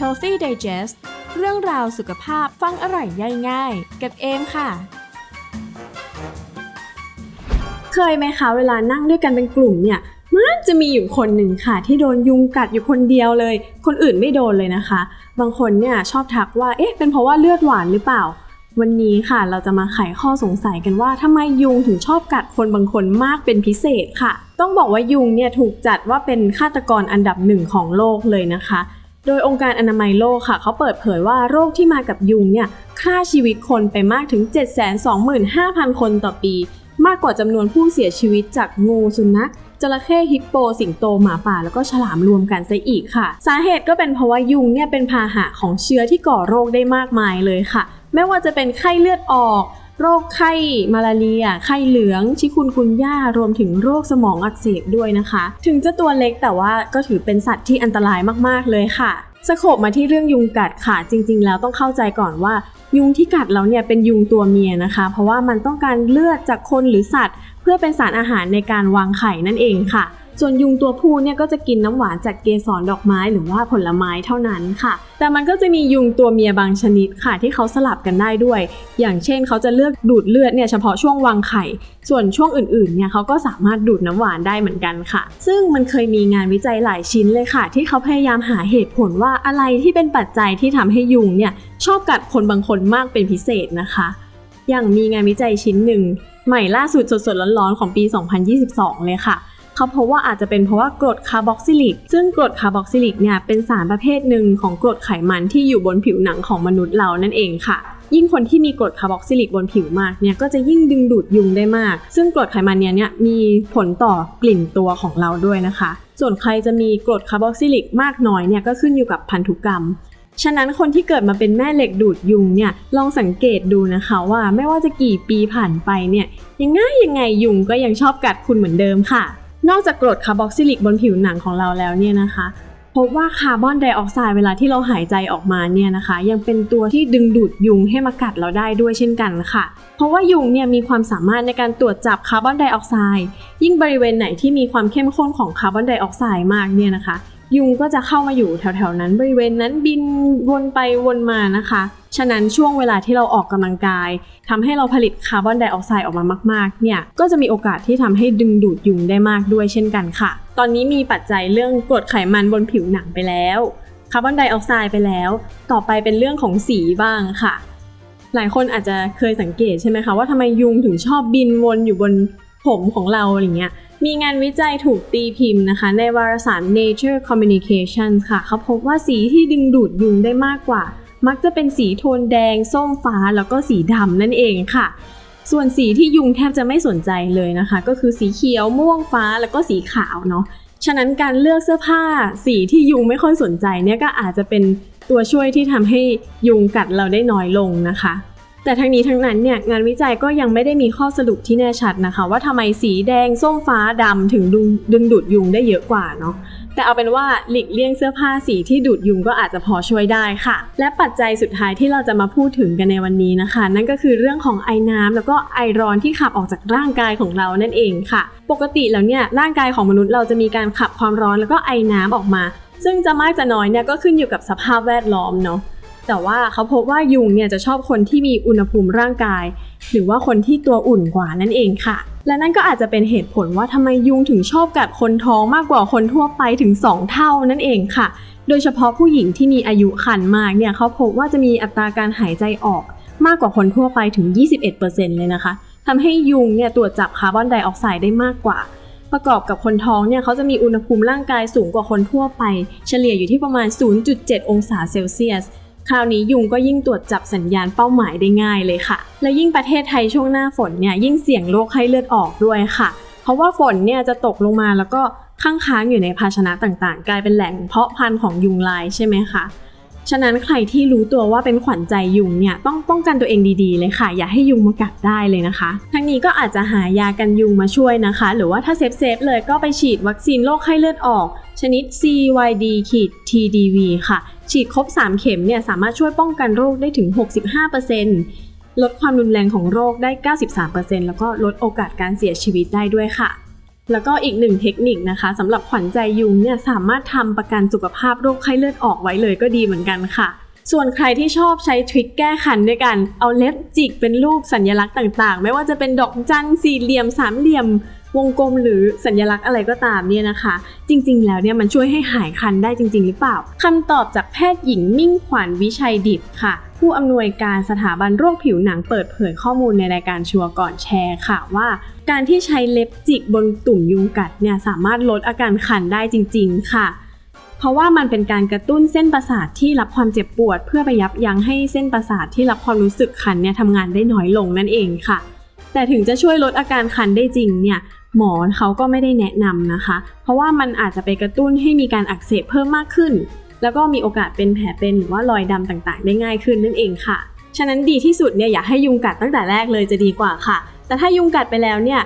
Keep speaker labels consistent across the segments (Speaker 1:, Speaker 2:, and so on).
Speaker 1: Healthy Digest เรื่องราวสุขภาพฟังอร่อยย่อยง่าย กับเอมค่ะ
Speaker 2: เคยไหมคะเวลานั่งด้วยกันเป็นกลุ่มเนี่ยมันจะมีอยู่คนหนึ่งค่ะ ที่โดนยุงกัดอยู่คนเดียวเลย คนอื่นไม่โดนเลยนะคะ บางคนเนี่ยชอบทักว่าเอ๊ะเป็นเพราะว่าเลือดหวานหรือเปล่า วันนี้ค่ะเราจะมาไขข้อสงสัยกันว่าทำไมยุงถึงชอบกัดคนบางคนมากเป็นพิเศษค่ะ ต้องบอกว่ายุงเนี่ยถูกจัดว่าเป็นฆาตกรอันดับหนึ่งของโลกเลยนะคะ โดยองค์การอนามัยโลกค่ะ เขาเปิดเผยว่าโรคที่มากับยุงเนี่ยฆ่าชีวิตคนไปมากถึง 725,000 คนต่อปี มากกว่าจำนวนผู้เสียชีวิตจากงูสุนัขจระเข้ฮิปโป สิงโตหมาป่า แล้วก็ฉลามรวมกันซะอีกค่ะ สาเหตุก็เป็นเพราะว่ายุงเนี่ยเป็นพาหะของเชื้อที่ก่อโรคได้มากมายเลยค่ะ ไม่ว่าจะเป็นไข้เลือดออก โรคไข้มาลาเรีย ไข้เหลือง ชิคุนกุนย่ารวมถึงโรคสมองอักเสบด้วยนะคะ ถึงจะตัวเล็กแต่ว่าก็ถือเป็นสัตว์ที่อันตรายมากๆเลยค่ะสโคบมาที่เรื่องยุงกัดค่ะ จริง ๆ แล้วต้องเข้าใจก่อนว่า ยุงที่กัดเราเนี่ยเป็นยุงตัวเมียนะคะ เพราะว่ามันต้องการเลือดจากคนหรือสัตว์ เพื่อเป็นสารอาหารในการวางไข่นั่นเองค่ะ ส่วนยุงตัวผู้เนี่ยก็จะกินน้ำหวานจากเกสรดอกไม้หรือว่าผลไม้เท่านั้นค่ะ แต่มันก็จะมียุงตัวเมียบางชนิดค่ะ ที่เขาสลับกันได้ด้วย อย่างเช่นเขาจะเลือกดูดเลือดเนี่ยเฉพาะช่วงวางไข่ ส่วนช่วงอื่นๆเนี่ยเขาก็สามารถดูดน้ำหวานได้เหมือนกันค่ะ ซึ่งมันเคยมีงานวิจัยหลายชิ้นเลยค่ะ ที่เขาพยายามหาเหตุผลว่าอะไรที่เป็นปัจจัยที่ทำให้ยุงเนี่ยชอบกัดคนบางคนมากเป็นพิเศษนะคะอย่างมีงานวิจัยชิ้นหนึ่งใหม่ล่าสุดสดๆร้อนๆของปี 2022 เลยค่ะ เขาพบว่าอาจจะเป็นเพราะว่ากรดคาร์บอกซิลิก ซึ่งกรดคาร์บอกซิลิกเนี่ยเป็นสารประเภทหนึ่งของกรดไขมันที่อยู่บนผิวหนังของมนุษย์เรานั่นเองค่ะยิ่งคนที่มีกรดคาร์บอกซิลิกบนผิวมากเนี่ยก็จะยิ่งดึงดูดยุงได้มาก ซึ่งกรดไขมันเนี้ยเนี่ยมีผลต่อกลิ่นตัวของเราด้วยนะคะ ส่วนใครจะมีกรดคาร์บอกซิลิกมากน้อยเนี่ยก็ขึ้นอยู่กับพันธุกรรม ฉะนั้นคนที่เกิดมาเป็นแม่เหล็กดูดยุงเนี่ยลองสังเกตดูนะคะว่าไม่ว่าจะกี่ปีผ่านไปเนี่ยยังไงยังไงยุงก็ยังชอบกัดคุณเหมือนเดิมค่ะ นอกจากกรดคาร์บอกซิลิกบนผิวหนังของเราแล้วเนี่ยนะคะพบว่าคาร์บอนไดออกไซด์เวลาที่เราหายใจออกมาเนี่ยนะคะ ยังเป็นตัวที่ดึงดูดยุงให้มากัดเราได้ด้วยเช่นกันค่ะ เพราะว่ายุงเนี่ยมีความสามารถในการตรวจจับคาร์บอนไดออกไซด์ยิ่งบริเวณไหนที่มีความเข้มข้นของคาร์บอนไดออกไซด์มากเนี่ยนะคะ ยุงก็จะเข้ามาอยู่แถวๆนั้นบริเวณนั้นบินวนไปวนมานะคะ ฉะนั้นช่วงเวลาที่เราออกกำลังกายทำให้เราผลิตคาร์บอนไดออกไซด์ออกมามากๆ เนี่ยก็จะมีโอกาสที่ทำให้ดึงดูดยุงได้มากด้วยเช่นกันค่ะ ตอนนี้มีปัจจัยเรื่องกรดไขมันบนผิวหนังไปแล้วคาร์บอนไดออกไซด์ไปแล้ว ต่อไปเป็นเรื่องของสีบ้างค่ะ หลายคนอาจจะเคยสังเกตใช่ไหมคะว่าทำไมยุงถึงชอบบินวนอยู่บนผมของเราอะไรเงี้ย มีงานวิจัยถูกตีพิมพ์นะคะ ในวารสาร Nature Communications ค่ะ เขาพบว่าสีที่ดึงดูดยุงได้มากกว่า มักจะเป็นสีโทนแดง ส้มฟ้าแล้วก็สีดำนั่นเองค่ะ ส่วนสีที่ยุงแทบจะไม่สนใจเลยนะคะ ก็คือสีเขียวม่วงฟ้าแล้วก็สีขาวเนาะฉะนั้นการเลือกเสื้อผ้าสีที่ยุงไม่ค่อยสนใจเนี่ยก็อาจจะเป็นตัวช่วยที่ทำให้ยุงกัดเราได้น้อยลงนะคะ แต่ทั้งนี้ทั้งนั้นเนี่ยงานวิจัยก็ยังไม่ได้มีข้อสรุปที่แน่ชัดนะคะ ว่าทำไมสีแดงส้มฟ้าดำถึงดึงดึงดูดยุงได้เยอะกว่าเนาะแต่เอาเป็นว่าหลีกเลี่ยงเสื้อผ้าสีที่ดูดยุงก็อาจจะพอช่วยได้ค่ะ และปัจจัยสุดท้ายที่เราจะมาพูดถึงกันในวันนี้นะคะ นั่นก็คือเรื่องของไอน้ำแล้วก็ไอร้อนที่ขับออกจากร่างกายของเรานั่นเองค่ะ ปกติแล้วเนี่ยร่างกายของมนุษย์เราจะมีการขับความร้อนแล้วก็ไอน้ำออกมา ซึ่งจะมากจะน้อยเนี่ยก็ขึ้นอยู่กับสภาพแวดล้อมเนาะ แต่ว่าเขาพบว่ายุงเนี่ยจะชอบคนที่มีอุณหภูมิร่างกาย หรือว่าคนที่ตัวอุ่นกว่านั่นเองค่ะ และนั่นก็อาจจะเป็นเหตุผลว่าทำไมยุงถึงชอบกัดคนท้องมากกว่าคนทั่วไปถึง 2 เท่านั่นเองค่ะ โดยเฉพาะผู้หญิงที่มีอายุครรภ์มากเนี่ยเขาพบว่าจะมีอัตราการหายใจออกมากกว่าคนทั่วไปถึง 21%เลยนะคะทำให้ยุงเนี่ยตรวจจับคาร์บอนไดออกไซด์ได้มากกว่าประกอบกับคนท้องเนี่ยเขาจะมีอุณหภูมิร่างกายสูงกว่าคนทั่วไป เฉลี่ยอยู่ที่ประมาณ 0.7 องศาเซลเซียส คราวนี้ยุงก็ยิ่งตรวจจับสัญญาณเป้าหมายได้ง่ายเลยค่ะ และยิ่งประเทศไทยช่วงหน้าฝนเนี่ยยิ่งเสี่ยงโรคไข้เลือดออกด้วยค่ะ เพราะว่าฝนเนี่ยจะตกลงมาแล้วก็ค้างค้างอยู่ในภาชนะต่างๆ กลายเป็นแหล่งเพาะพันธุ์ของยุงลายใช่ไหมคะฉะนั้นใครที่รู้ตัวว่าเป็นขวัญใจยุงเนี่ยต้องป้องกันตัวเองดีๆเลยค่ะ อย่าให้ยุงมากัดได้เลยนะคะ ทั้งนี้ก็อาจจะหายากันยุงมาช่วยนะคะ หรือว่าถ้าเซฟเซฟๆเลยก็ไปฉีดวัคซีนโรคไข้เลือดออก ชนิด CYD TDV ค่ะ ฉีดครบ 3 เข็มเนี่ยสามารถช่วยป้องกันโรคได้ถึง 65%ลดความรุนแรงของโรคได้ 93%แล้วก็ลดโอกาสการเสียชีวิตได้ด้วยค่ะ แล้วก็อีกหนึ่งเทคนิคนะคะสำหรับขวัญใจยุงเนี่ยสามารถทำประกันสุขภาพโรคไข้เลือดออกไว้เลยก็ดีเหมือนกันค่ะ ส่วนใครที่ชอบใช้ทริคแก้คันด้วยกัน เอาเล็บจิกเป็นรูปสัญลักษณ์ต่างๆ ไม่ว่าจะเป็นดอกจันสี่เหลี่ยมสามเหลี่ยม วงกลมหรือสัญลักษณ์อะไรก็ตามเนี่ยนะคะ จริงๆ แล้วเนี่ยมันช่วยให้หายคันได้จริง ๆ หรือเปล่าคำตอบจากแพทย์หญิงมิ่งขวัญวิชัยดิบค่ะ ผู้อำนวยการสถาบันโรคผิวหนังเปิดเผยข้อมูลในรายการชัวร์ก่อนแชร์ค่ะว่าการที่ใช้เล็บจิกบนตุ่มยุงกัดเนี่ยสามารถลดอาการคันได้จริง ๆ ค่ะ เพราะว่ามันเป็นการกระตุ้นเส้นประสาทที่รับความเจ็บปวด เพื่อไปยับยั้งให้เส้นประสาทที่รับความรู้สึกคันเนี่ยทำงานได้น้อยลงนั่นเองค่ะ แต่ถึงจะช่วยลดอาการคันได้จริงเนี่ยหมอเขาก็ไม่ได้แนะนำนะคะ เพราะว่ามันอาจจะไปกระตุ้นให้มีการอักเสบเพิ่มมากขึ้น แล้วก็มีโอกาสเป็นแผลเป็นหรือว่ารอยดำต่างๆ ได้ง่ายขึ้นนั่นเองค่ะ ฉะนั้นดีที่สุดเนี่ยอย่าให้ยุงกัดตั้งแต่แรกเลยจะดีกว่าค่ะ แต่ถ้ายุงกัดไปแล้วเนี่ย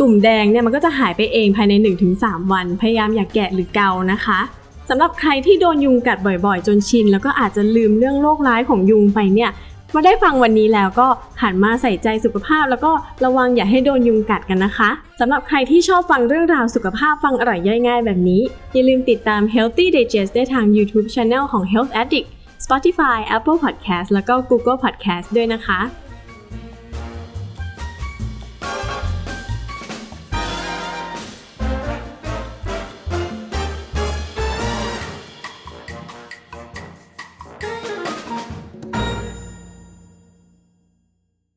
Speaker 2: ตุ่มแดงเนี่ยมันก็จะหายไปเองภายใน 1-3 วัน พยายามอย่าแกะหรือเกานะคะ สำหรับใครที่โดนยุงกัดบ่อยๆ จนชิน แล้วก็อาจจะลืมเรื่องโรคร้ายของยุงไปเนี่ยมาได้ฟังวันนี้แล้วก็หันมาใส่ใจสุขภาพ แล้วก็ระวังอย่าให้โดนยุงกัดกันนะคะสำหรับใครที่ชอบฟังเรื่องราวสุขภาพฟังอร่อยย่อยง่ายแบบนี้ อย่าลืมติดตาม Healthy Digest ได้ทาง YouTube Channel ของ Health Addict Spotify Apple Podcast แล้วก็ Google Podcast ด้วยนะคะ